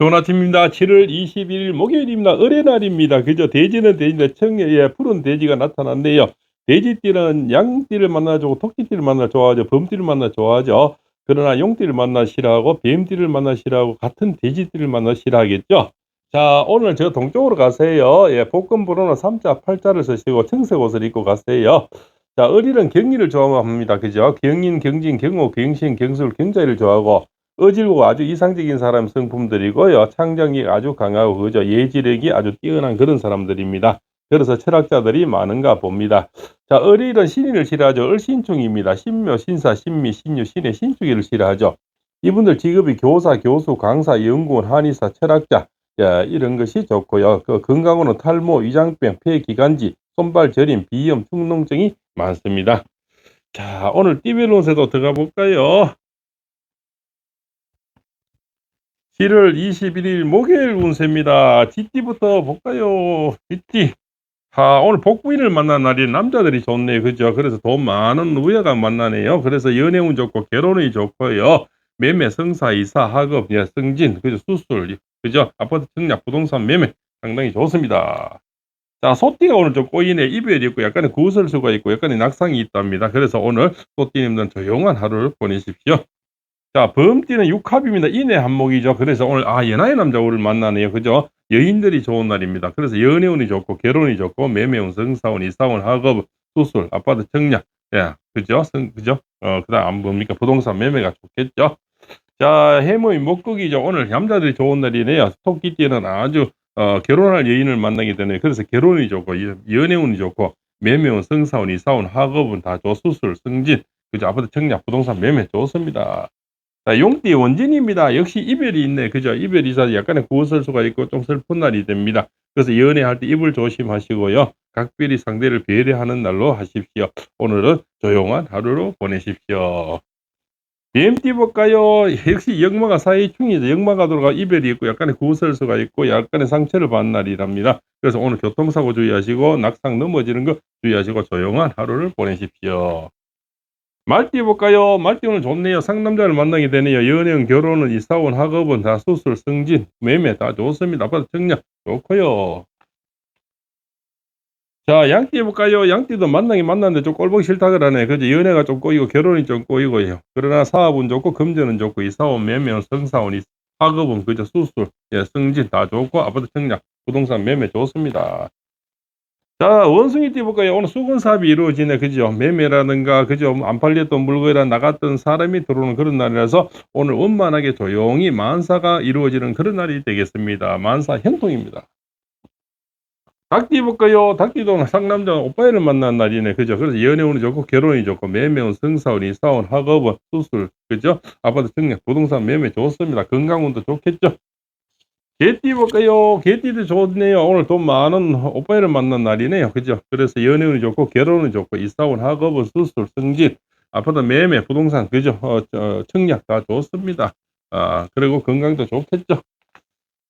좋은 아침입니다. 7월 21일 목요일입니다. 어린날입니다. 그죠? 돼지는 돼지인데 청에 푸른 돼지가 나타났네요. 돼지띠는 양띠를 만나 주고 토끼띠를 만나 좋아하죠. 범띠를 만나 좋아하죠. 그러나 용띠를 만나 싫어하고 뱀띠를 만나 싫어하고 같은 돼지띠를 만나 싫어하겠죠. 자, 오늘 저 동쪽으로 가세요. 예, 복권번호는 3자, 8자를 쓰시고 청색 옷을 입고 가세요. 자, 어린은 경리를 좋아합니다. 그죠? 경인, 경진, 경호, 경신, 경술, 경자를 좋아하고 어질고 아주 이상적인 사람 성품들이고요. 창작력이 아주 강하고 그죠? 예지력이 아주 뛰어난 그런 사람들입니다. 그래서 철학자들이 많은가 봅니다. 자, 어릴은 신인을 싫어하죠. 을신충입니다. 신묘, 신사, 신미, 신유, 신의 신축이를 싫어하죠. 이분들 직업이 교사, 교수, 강사, 연구원, 한의사, 철학자 자, 이런 것이 좋고요. 그 건강으로는 탈모, 위장병, 폐기관지, 손발 저림, 비염, 축농증이 많습니다. 자, 오늘 띠별 운세도 들어가 볼까요? 7월 21일 목요일 운세입니다. 쥐띠부터 볼까요? 쥐띠. 아, 오늘 복부인을 만난 날이 남자들이 좋네요. 그죠? 그래서 돈 많은 우여가 만나네요. 그래서 연애운 좋고 결혼이 좋고요. 매매, 성사, 이사, 학업, 예, 승진, 그죠? 수술, 그죠? 아파트 청약, 부동산 매매 상당히 좋습니다. 자, 소띠가 오늘 좀 꼬이네. 이별이 있고 약간의 구설수가 있고 약간의 낙상이 있답니다. 그래서 오늘 소띠님들은 조용한 하루를 보내십시오. 자, 범띠는 육합입니다. 인의 한목이죠. 그래서 오늘 아 연하의 남자를 만나네요. 그죠? 여인들이 좋은 날입니다. 그래서 연애운이 좋고 결혼이 좋고 매매운, 성사운, 이사운, 학업, 수술, 아파트 청약, 예, 그죠? 성, 그죠? 어, 그다음 뭡니까? 부동산 매매가 좋겠죠. 자, 해모인 목극이죠. 오늘 남자들이 좋은 날이네요. 토끼띠는 아주 어, 결혼할 여인을 만나게 되네요. 그래서 결혼이 좋고 연애운이 좋고 매매운, 성사운, 이사운, 학업은 다 좋. 수술, 승진, 그죠? 아파트 청약, 부동산 매매 좋습니다. 자, 용띠 원진입니다. 역시 이별이 있네. 그죠? 이별이 있어서 약간의 구설수가 있고 좀 슬픈 날이 됩니다. 그래서 연애할 때 입을 조심하시고요. 각별히 상대를 배려하는 날로 하십시오. 오늘은 조용한 하루로 보내십시오. 뱀띠 볼까요? 역시 역마가 사이충이죠. 역마가 들어가 이별이 있고 약간의 구설수가 있고 약간의 상처를 받는 날이랍니다. 그래서 오늘 교통사고 주의하시고 낙상 넘어지는 거 주의하시고 조용한 하루를 보내십시오. 말띠 볼까요? 말띠 오늘 좋네요. 상남자를 만나게 되네요. 연애운, 결혼은, 이사원, 학업은 다 수술, 승진, 매매 다 좋습니다. 아파트 청약 좋고요. 자, 양띠 볼까요? 양띠도 만나긴 만났는데 좀 꼴보기 싫다 그러네. 그죠? 연애가 좀 꼬이고 결혼이 좀 꼬이고요. 그러나 사업은 좋고 금전은 좋고 이사원, 매매원, 성사원, 학업은 그죠? 수술, 예, 승진 다 좋고 아파트 청약, 부동산 매매 좋습니다. 자, 원숭이 띠 볼까요? 오늘 수건 사업이 이루어지네. 그죠? 매매라든가, 그죠? 안 팔렸던 물건이라 나갔던 사람이 들어오는 그런 날이라서 오늘 원만하게 조용히 만사가 이루어지는 그런 날이 되겠습니다. 만사 형통입니다. 닭띠 볼까요? 닭띠도 상남자 오빠를 만난 날이네. 그죠? 그래서 연애운이 좋고 결혼이 좋고 매매운, 성사운, 이사운, 학업은, 수술, 그죠? 아파트 청약, 부동산 매매 좋습니다. 건강운도 좋겠죠? 개띠 볼까요? 개띠도 좋네요. 오늘 돈 많은 오빠를 만난 날이네요. 그죠? 그래서 연애운이 좋고 결혼은 좋고 이사원 학업은 수술 승진 아파트 매매 부동산 그죠? 어, 저, 청약 다 좋습니다. 아 그리고 건강도 좋겠죠.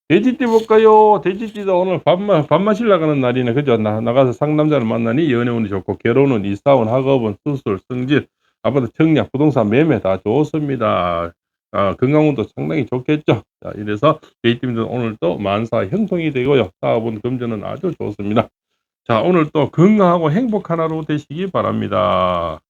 돼지띠 볼까요? 돼지띠도 오늘 밥만 밥 마시러 가는 날이네. 그죠? 나, 나가서 상남자를 만나니 연애운이 좋고 결혼은 이사원 학업은 수술 승진 아파트 청약 부동산 매매 다 좋습니다. 아, 건강운도 상당히 좋겠죠. 자, 이래서 게이팀들 오늘 또 만사 형통이 되고요. 사업은 금전은 아주 좋습니다. 자, 오늘 또 건강하고 행복한 하루 되시기 바랍니다.